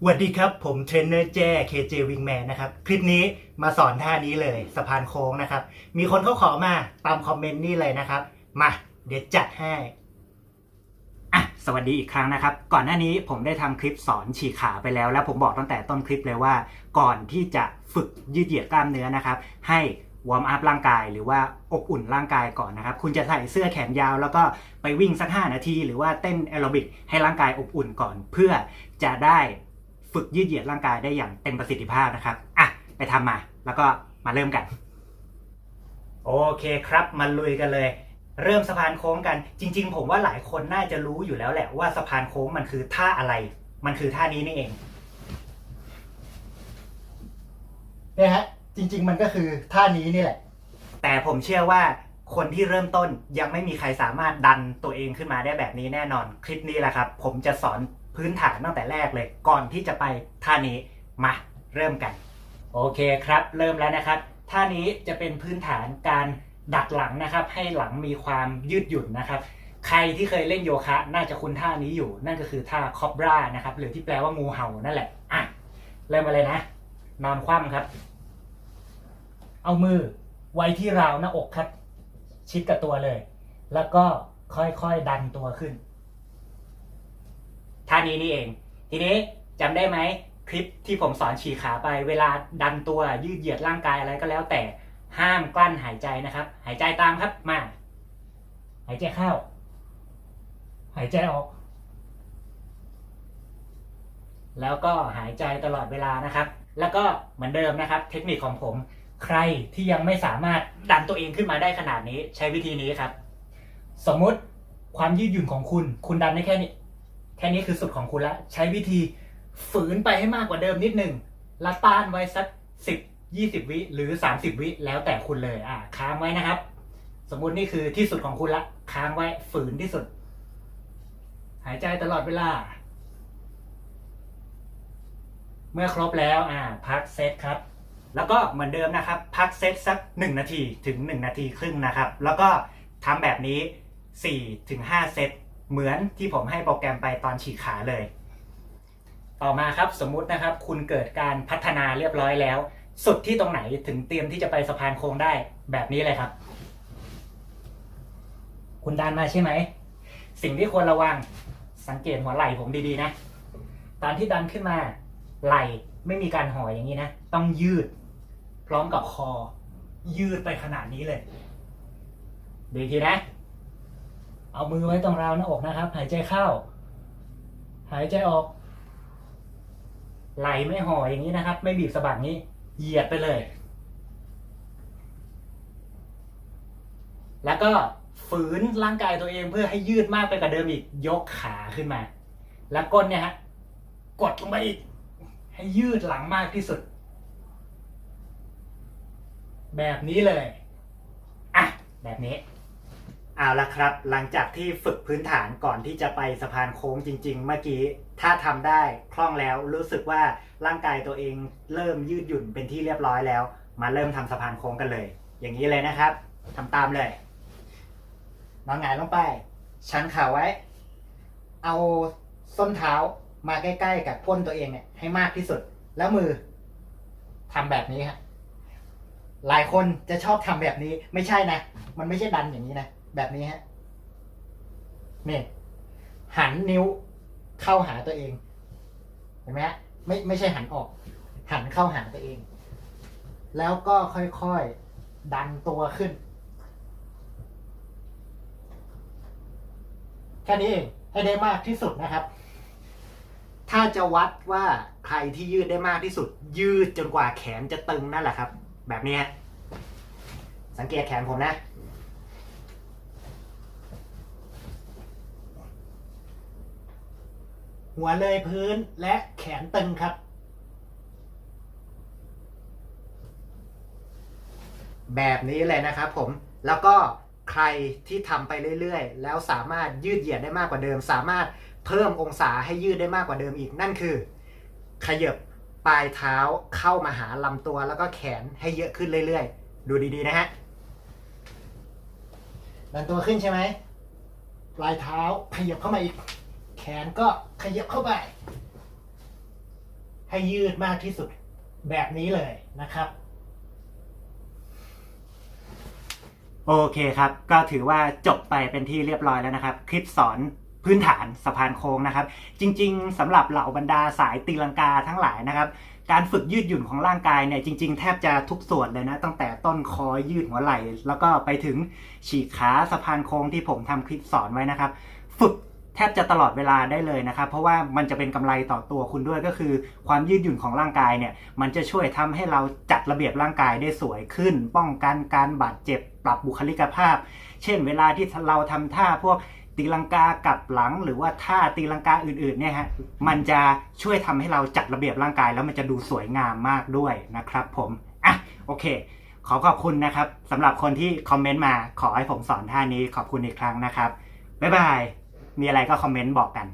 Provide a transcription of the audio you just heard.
สวัสดีครับ ผมเทรนเนอร์แจ้ KJ Wingman นะครับ คลิปนี้มาสอนท่านี้เลยสะพานโค้งนะครับ มีคนเขาขอมาตามคอมเมนต์นี่เลยนะครับ มาเดี๋ยวจัดให้อะสวัสดีอีกครั้งนะครับ ก่อนหน้านี้ผมได้ทำคลิปสอนฉีกขาไปแล้ว แล้วผมบอกตั้งแต่ต้นคลิปเลยว่า ก่อนที่จะฝึกยืดเหยียดกล้ามเนื้อนะครับ ให้วอร์มอัพร่างกายหรือว่าอบอุ่นร่างกายก่อนนะครับ คุณจะใส่เสื้อแขนยาว แล้วก็ไปวิ่งสัก 5 นาที หรือว่าเต้นแอโรบิกให้ร่างกายอบอุ่นก่อน เพื่อจะได้ ฝึกยืดเหยียดร่างกายได้อย่างเต็มประสิทธิภาพนะครับอะไปทำมา แล้วก็มาเริ่มกัน โอเคครับมาลุยกันเลย เริ่มสะพานโค้งกัน จริง ๆ ผมว่าหลายคนน่าจะรู้อยู่แล้วแหละว่าสะพานโค้งมันคือท่าอะไร มันคือท่านี้นี่เองเนี่ยฮะจริง ๆ มันก็คือท่านี้นี่แหละ แต่ผมเชื่อว่าคนที่เริ่มต้นยังไม่มีใครสามารถดันตัวเองขึ้นมาได้แบบนี้แน่นอน คลิปนี้แหละครับ ผมจะสอน พื้นฐานตั้งแต่แรกเลย ก่อนที่จะไปท่านี้มาเริ่มกัน โอเคครับ เริ่มแล้วนะครับท่านี้จะเป็นพื้นฐานการดัดหลังนะครับ ให้หลังมีความยืดหยุ่นนะครับ ใครที่เคยเล่นโยคะน่าจะคุ้นท่านี้อยู่ นั่นก็คือท่าคอบรานะครับหรือที่แปลว่างูเห่านั่นแหละอะเริ่มมาเลยนะ นอนคว่ำครับ เอามือไว้ที่ราวหน้าอกครับ ชิดกับตัวเลย แล้วก็ค่อยๆดันตัวขึ้น ท่านี้นี่เอง ทีนี้จำได้ไหมคลิปที่ผมสอนฉีกขาไป เวลาดันตัวยืดเหยียดร่างกายอะไรก็แล้วแต่ห้ามกลั้นหายใจนะครับ หายใจตามครับมา หายใจเข้า หายใจออก แล้วก็หายใจตลอดเวลานะครับ แล้วก็เหมือนเดิมนะครับ เทคนิคของผม ใครที่ยังไม่สามารถดันตัวเองขึ้นมาได้ขนาดนี้ ใช้วิธีนี้ครับ สมมุติความยืดหยุ่นของคุณ คุณดันได้แค่นี้ แค่นี้คือสุดของคุณแล้วใช้วิธีฝืนไปให้มากกว่าเดิมนิดหนึ่งล้วต้านไว้สักสิบยี่สิบวิหรือสามสิบวิแล้วแต่คุณเลย อ่าค้างไว้นะครับ สมมุตินี่คือที่สุดของคุณละ ค้างไว้ฝืนที่สุด หายใจตลอดเวลา เมื่อครบแล้ว อ่า พักเซตครับ แล้วก็เหมือนเดิมนะครับ พักเซตสัก1นาทีถึง1นาทีครึ่งนะครับ แล้วก็ทำแบบนี้4ถึง5เซต เหมือนที่ผมให้โปรแกรมไปตอนฉีกขาเลย ต่อมาครับสมมุตินะครับคุณเกิดการพัฒนาเรียบร้อยแล้ว สุดที่ตรงไหนถึงเตรียมที่จะไปสะพานโค้งได้แบบนี้เลยครับ คุณดันมาใช่ไหม สิ่งที่ควรระวังสังเกตหัวไหล่ผมดีๆนะ ตอนที่ดันขึ้นมาไหล่ไม่มีการห่ออย่างนี้นะ ต้องยืด พร้อมกับคอ ยืดไปขนาดนี้เลย ดีทีนะ เอามือไว้ตรงราวหน้าอกนะครับ หายใจเข้า หายใจออก ไหลไม่ห่ออย่างนี้นะครับ ไม่บีบสะบักนี้ เหยียดไปเลย แล้วก็ฝืนร่างกายตัวเองเพื่อให้ยืดมากไปกว่าเดิมอีก ยกขาขึ้นมา แล้วก้นเนี่ยฮะ กดลงไปอีก ให้ยืดหลังมากที่สุด แบบนี้เลย อะ แบบนี้ เอาละครับ หลังจากที่ฝึกพื้นฐานก่อนที่จะไปสะพานโค้งจริง ๆ เมื่อกี้ ถ้าทำได้คล่องแล้วรู้สึกว่าร่างกายตัวเองเริ่มยืดหยุ่นเป็นที่เรียบร้อยแล้ว มาเริ่มทำสะพานโค้งกันเลย อย่างนี้เลยนะครับทำตามเลยนอนหงายลงไป ชันข่าไว้ เอาส้นเท้ามาใกล้ๆกับก้นตัวเองเนี่ยให้มากที่สุด แล้วมือทำแบบนี้ฮะหลายคนจะชอบทำแบบนี้ไม่ใช่นะ มันไม่ใช่ดันอย่างนี้นะ แบบนี้ฮะนี่หันนิ้วเข้าหาตัวเอง เห็นไหมฮะไม่ไม่ใช่หันออก หันเข้าหาตัวเอง แล้วก็ค่อยๆดันตัวขึ้น แค่นี้เองให้ได้มากที่สุดนะครับ ถ้าจะวัดว่าใครที่ยืดได้มากที่สุด ยืดจนกว่าแขนจะตึงนั่นแหละครับ แบบนี้ฮะสังเกตแขนผมนะ หัวเลยพื้นและแขนตึงครับ แบบนี้เลยนะครับผมแล้วก็ใครที่ทำไปเรื่อยๆ แล้วสามารถยืดเหยียดได้มากกว่าเดิม สามารถเพิ่มองศาให้ยืดได้มากกว่าเดิมอีกนั่นคือ ขยับปลายเท้าเข้ามาหาลำตัวแล้วก็แขนให้เยอะขึ้นเรื่อยๆ ดูดีๆนะฮะดันตัวขึ้นใช่ไหมปลายเท้าขยับเข้ามาอีก ขนก็ขยับเข้าไป ให้ยืดมากที่สุดแบบนี้เลยนะครับ โอเคครับ ก็ถือว่าจบไปเป็นที่เรียบร้อยแล้วนะครับ คลิปสอนพื้นฐานสะพานโค้งนะครับ จริง ๆสำหรับเหล่าบรรดาสายตีลังกาทั้งหลายนะครับ การฝึกยืดหยุ่นของร่างกายเนี่ยจริง ๆ แทบจะทุกส่วนเลยนะ ตั้งแต่ต้นคอยืดหัวไหล่ แล้วก็ไปถึงฉีกขาสะพานโค้งที่ผมทำคลิปสอนไว้นะครับ ฝึก แทบจะตลอดเวลาได้เลยนะครับ เพราะว่ามันจะเป็นกำไรต่อตัวคุณด้วยก็คือ ความยืดหยุ่นของร่างกายเนี่ย มันจะช่วยทำให้เราจัดระเบียบร่างกายได้สวยขึ้น ป้องกันการบาดเจ็บ ปรับบุคลิกภาพ เช่น เวลาที่เราทำท่าพวกตีลังกากลับหลังหรือว่าท่าตีลังกาอื่นๆเนี่ยฮะมันจะช่วยทำให้เราจัดระเบียบร่างกาย แล้วมันจะดูสวยงามมากด้วยนะครับผมอะโอเค ขอขอบคุณนะครับสำหรับคนที่คอมเมนต์มาขอให้ผมสอนท่านี้ขอบคุณอีกครั้งนะครับบ๊ายบาย มีอะไรก็คอมเมนต์บอกกัน